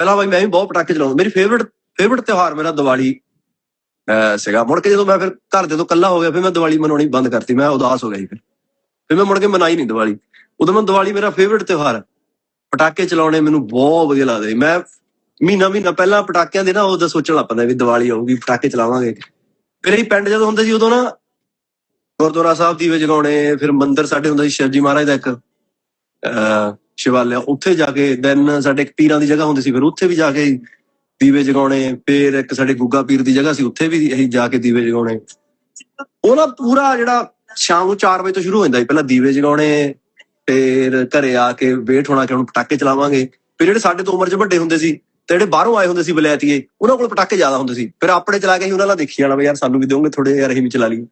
ਪਹਿਲਾਂ ਬਾਈ ਮੈਂ ਵੀ ਬਹੁਤ ਪਟਾਕੇ ਚਲਾਉਂਦਾ। ਮੇਰੀ ਫੇਵਰਿਟ ਫੇਵਰਿਟ ਤਿਉਹਾਰ ਮੇਰਾ ਦੀਵਾਲੀ ਸੀਗਾ। ਮੁੜ ਕੇ ਜਦੋਂ ਮੈਂ ਫਿਰ ਘਰ ਦੇ ਤੋਂ ਹੋ ਗਿਆ, ਫਿਰ ਮੈਂ ਦੀਵਾਲੀ ਮਨਾਉਣੀ ਬੰਦ ਕਰਤੀ। ਮੈਂ ਉਦਾਸ ਹੋ ਗਿਆ ਸੀ ਫਿਰ। ਫਿਰ ਮੈਂ ਮੁੜ ਕੇ ਮਨਾਈ ਨਹੀਂ ਦੀਵਾਲੀ। ਉਦੋਂ ਮੈਂ ਦੀਵਾਲੀ ਮੇਰਾ ਫੇਵਰਿਟ ਤਿਉਹਾਰ ਹੈ। ਪਟਾਕੇ ਚਲਾਉਣੇ ਮੈਨੂੰ ਬਹੁਤ ਵਧੀਆ ਲੱਗਦੇ ਸੀ। ਮੈਂ ਮਹੀਨਾ ਮਹੀਨਾ ਪਹਿਲਾਂ ਪਟਾਕਿਆਂ ਦੇ ਨਾ ਉਹਦਾ ਸੋਚਣ ਲੱਗ ਪੈਂਦਾ ਵੀ ਦੀਵਾਲੀ ਆਊਗੀ, ਪਟਾਕੇ ਚਲਾਵਾਂਗੇ। ਫਿਰ ਅਸੀਂ ਪਿੰਡ ਜਦੋਂ ਹੁੰਦੇ ਸੀ, ਉਦੋਂ ਨਾ ਗੁਰਦੁਆਰਾ ਸਾਹਿਬ ਦੀਵੇ ਜਗਾਉਣੇ, ਫਿਰ ਮੰਦਿਰ ਸਾਡੇ ਹੁੰਦਾ ਸੀ ਸ਼ਿਵਜੀ ਮਹਾਰਾਜ ਦਾ ਇੱਕ, ਅਹ ਸ਼ਿਵਾਲਿਆ, ਉੱਥੇ ਜਾ ਕੇ ਦੈਨ ਸਾਡੇ ਇੱਕ ਪੀਰਾਂ ਦੀ ਜਗ੍ਹਾ ਹੁੰਦੀ ਸੀ ਫਿਰ ਉੱਥੇ ਵੀ ਜਾ ਕੇ ਦੀਵੇ ਜਗਾਉਣੇ, ਫਿਰ ਇੱਕ ਸਾਡੇ ਗੁੱਗਾ ਪੀਰ ਦੀ ਜਗ੍ਹਾ ਸੀ, ਉੱਥੇ ਵੀ ਅਸੀਂ ਜਾ ਕੇ ਦੀਵੇ ਜਗਾਉਣੇ। ਉਹ ਨਾ ਪੂਰਾ ਜਿਹੜਾ ਸ਼ਾਮ ਨੂੰ 4 ਵਜੇ ਤੋਂ ਸ਼ੁਰੂ ਹੋ ਜਾਂਦਾ ਸੀ, ਪਹਿਲਾਂ ਦੀਵੇ ਜਗਾਉਣੇ, ਫਿਰ ਘਰੇ ਆ ਕੇ ਵੇਟ ਹੋਣਾ ਕਿ ਹੁਣ ਪਟਾਕੇ ਚਲਾਵਾਂਗੇ। ਫਿਰ ਜਿਹੜੇ ਸਾਡੇ ਤੋਂ ਉਮਰ 'ਚ ਵੱਡੇ ਹੁੰਦੇ ਸੀ ਤੇ ਜਿਹੜੇ ਬਾਹਰੋਂ ਆਏ ਹੁੰਦੇ ਸੀ ਬਲੈਤੀਏ, ਉਹਨਾਂ ਕੋਲ ਪਟਾਕੇ ਜ਼ਿਆਦਾ ਹੁੰਦੇ ਸੀ। ਫਿਰ ਆਪਣੇ ਚਲਾ ਕੇ ਅਸੀਂ ਉਹਨਾਂ ਨਾਲ ਦੇਖੀ ਜਾਣਾ ਵੀ ਯਾਰ ਸਾਨੂੰ ਵੀ ਦਿਓਗੇ ਥੋੜੇ ਯਾਰ ਅਸੀਂ ਵੀ ਚਲਾ ਲਈਏ।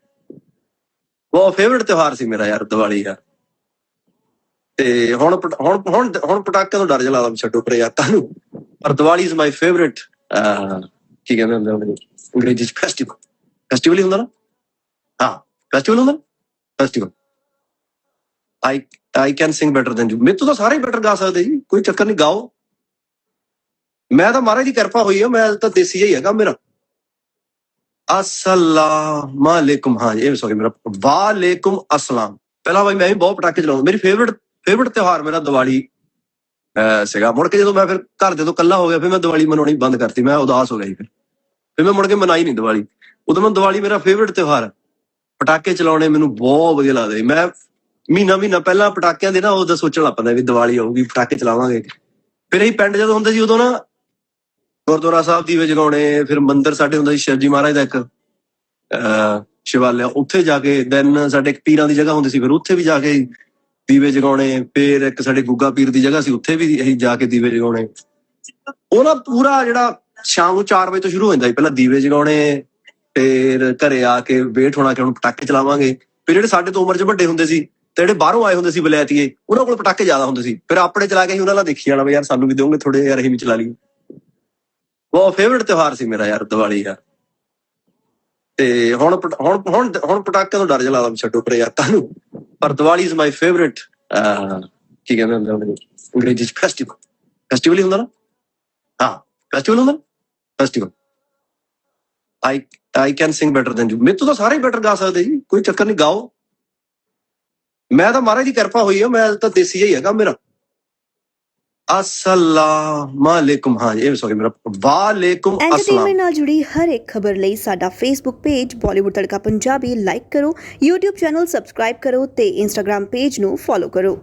ਉਹ ਫੇਵਰਿਟ ਤਿਉਹਾਰ ਸੀ ਮੇਰਾ ਯਾਰ ਦੀਵਾਲੀ ਯਾਰ ਤੇ ਹੁਣ ਪਟ- ਹੁਣ ਹੁਣ ਹੁਣ ਪਟਾਕਿਆਂ ਤੋਂ ਡਰ ਜਿਹਾ ਲੱਗਦਾ ਛੱਡੋ ਪਰੇ ਯਾਰ ਤੁਹਾਨੂੰ ਪਰ ਦੀਵਾਲੀ ਇਜ਼ ਮਾਈ ਫੇਵਰਿਟ ਕੀ ਕਹਿੰਦੇ ਹੁੰਦੇ ਉਹਨੂੰ? ਅੰਗਰੇਜ਼ੀ ਚ ਫੈਸਟੀਵਲ ਫੈਸਟੀਵਲ ਹੀ ਹੁੰਦਾ ਨਾ? ਹਾਂ ਫੈਸਟੀਵਲ ਹੁੰਦਾ festival I I can sing better than you ਮੇਰੇ ਤਾਂ ਸਾਰੇ ਬੈਟਰ ਗਾ ਸਕਦੇ ਜੀ। ਕੋਈ ਚੱਕਰ ਨਹੀਂ, ਗਾਓ। ਮੈਂ ਤਾਂ ਮਹਾਰਾਜ ਦੀ ਕਿਰਪਾ ਹੋਈ ਹੈ ਮੈਂ ਤਾਂ ਦੇਸੀ ਹੀ ਹੈਗਾ ਮੇਰਾ। ਅਸਲਾਮ ਅਲੈਕੁਮ। ਹਾਂ ਇਹ ਸੌਰੀ ਮੇਰਾ ਵਾਲੇਕੁਮ ਅਸਲਾਮ। ਪਹਿਲਾਂ ਬਾਈ, ਮੈਂ ਵੀ ਬਹੁਤ ਪਟਾਕੇ ਚਲਾਉਂਦਾ। ਮੇਰੀ ਫੇਵਰਿਟ ਫੇਵਰਿਟ ਤਿਉਹਾਰ ਮੇਰਾ ਦੀਵਾਲੀ ਸੀਗਾ। ਮੁੜ ਕੇ ਜਦੋਂ ਮੈਂ ਫਿਰ ਘਰ ਦੇ ਤੋਂ ਹੋ ਗਿਆ, ਫਿਰ ਮੈਂ ਦੀਵਾਲੀ ਮਨਾਉਣੀ ਬੰਦ ਕਰਤੀ। ਮੈਂ ਉਦਾਸ ਹੋ ਗਿਆ ਸੀ ਫਿਰ। ਫਿਰ ਮੈਂ ਮੁੜ ਕੇ ਮਨਾਈ ਨਹੀਂ ਦੀਵਾਲੀ। ਉਦੋਂ ਮੈਂ ਦੀਵਾਲੀ ਮੇਰਾ ਫੇਵਰਿਟ ਤਿਉਹਾਰ ਹੈ ਪਟਾਕੇ ਚਲਾਉਣੇ ਮੈਨੂੰ ਬਹੁਤ ਵਧੀਆ ਲੱਗਦੇ ਮੈਂ ਮਹੀਨਾ ਮਹੀਨਾ ਪਹਿਲਾਂ ਪਟਾਕਿਆਂ ਦੇ ਨਾ ਉਹਦਾ ਸੋਚਣ ਲੱਗ ਪੈਂਦਾ ਵੀ ਦੀਵਾਲੀ ਆਊਗੀ, ਪਟਾਕੇ ਚਲਾਵਾਂਗੇ। ਫਿਰ ਅਸੀਂ ਪਿੰਡ ਜਦੋਂ ਹੁੰਦੇ ਸੀ, ਉਦੋਂ ਨਾ ਗੁਰਦੁਆਰਾ ਸਾਹਿਬ ਦੀਵੇ ਜਗਾਉਣੇ, ਫਿਰ ਮੰਦਿਰ ਸਾਡੇ ਹੁੰਦਾ ਸੀ ਸ਼ਿਵਜੀ ਮਹਾਰਾਜ ਦਾ ਇੱਕ, ਅਹ, ਸ਼ਿਵਾਲਿਆ। ਉੱਥੇ ਜਾ ਕੇ ਦੈਨ ਸਾਡੇ ਇੱਕ ਪੀਰਾਂ ਦੀ ਜਗ੍ਹਾ ਹੁੰਦੀ ਸੀ, ਫਿਰ ਉੱਥੇ ਵੀ ਜਾ ਕੇ ਦੀਵੇ ਜਗਾਉਣੇ, ਫਿਰ ਇੱਕ ਸਾਡੇ ਗੁੱਗਾ ਪੀਰ ਦੀ ਜਗ੍ਹਾ ਸੀ, ਉੱਥੇ ਵੀ ਅਸੀਂ ਜਾ ਕੇ ਦੀਵੇ ਜਗਾਉਣੇ। ਉਹ ਨਾ ਪੂਰਾ ਜਿਹੜਾ ਸ਼ਾਮ ਨੂੰ 4 ਵਜੇ ਤੋਂ ਸ਼ੁਰੂ ਹੋ ਜਾਂਦਾ ਸੀ, ਪਹਿਲਾਂ ਦੀਵੇ ਜਗਾਉਣੇ, ਫਿਰ ਘਰੇ ਆ ਕੇ ਵੇਟ ਹੋਣਾ ਕਿ ਹੁਣ ਪਟਾਕੇ ਚਲਾਵਾਂਗੇ। ਫਿਰ ਜਿਹੜੇ ਸਾਡੇ ਤੋਂ ਉਮਰ 'ਚ ਵੱਡੇ ਹੁੰਦੇ ਸੀ, ਤੇ ਜਿਹੜੇ ਬਾਹਰੋਂ ਆਏ ਹੁੰਦੇ ਸੀ ਬਲੈਤੀਏ, ਉਹਨਾਂ ਕੋਲ ਪਟਾਕੇ ਜ਼ਿਆਦਾ ਹੁੰਦੇ ਸੀ। ਫਿਰ ਆਪਣੇ ਚਲਾ ਕੇ ਅਸੀਂ ਉਹਨਾਂ ਨਾਲ ਦੇਖੀ ਜਾਣਾ, ਵੀ ਯਾਰ ਸਾਨੂੰ ਵੀ ਦਿਓਗੇ ਥੋੜੇ ਯਾਰ ਅਸੀਂ ਵੀ ਚਲਾ ਲਈਏ। ਉਹ ਫੇਵਰਿਟ ਤਿਉਹਾਰ ਸੀ ਮੇਰਾ ਯਾਰ ਦੀਵਾਲੀ ਯਾਰ ਤੇ ਹੁਣ ਹੁਣ ਹੁਣ ਹੁਣ ਪਟਾਕੇ ਤੋਂ ਡਰ ਜਿਹਾ ਲੱਗਦਾ ਛੱਡੋ ਪਰੇ ਯਾਰ ਤੁਹਾਨੂੰ। ਪਰ ਦੀਵਾਲੀ ਇਜ਼ ਮਾਈ ਫੇਵਰਿਟ ਕੀ ਕਹਿੰਦੇ ਹੁੰਦੇ ਉਹਨੂੰ ਅੰਗਰੇਜ਼ੀ ਚ ਫੈਸਟੀਵਲ ਫੈਸਟੀਵਲ ਹੀ ਹੁੰਦਾ ਨਾ? ਹਾਂ ਫੈਸਟੀਵਲ ਹੁੰਦਾ festival I I can sing better than you ਮੇਰੇ ਤਾਂ ਸਾਰੇ ਬੈਟਰ ਗਾ ਸਕਦੇ ਜੀ, ਕੋਈ ਚੱਕਰ ਨਹੀਂ, ਗਾਓ। ਮੈਂ ਤਾਂ ਮਹਾਰਾਜ ਦੀ ਕਿਰਪਾ ਹੋਈ ਹੈ ਮੈਂ ਤਾਂ ਦੇਸੀ ਹੀ ਹੈਗਾ ਮੇਰਾ। ਅਸਲਾਮ ਅਲੈਕੁਮ ਹਾਂ ਇਹ ਸੌਰੀ ਮੇਰਾ ਵਾਲੇਕੁਮ ਅਸਲਾਮ। ਐਂਟਰਟੇਨਮੈਂਟ ਨਾਲ ਜੁੜੀ ਹਰ ਇੱਕ ਖਬਰ ਲਈ ਸਾਡਾ Facebook page Bollywood Tadka Punjabi like ਕਰੋ, YouTube ਚੈਨਲ ਸਬਸਕ੍ਰਾਈਬ ਕਰੋ ਤੇ Instagram ਪੇਜ ਨੂੰ ਫੋਲੋ ਕਰੋ।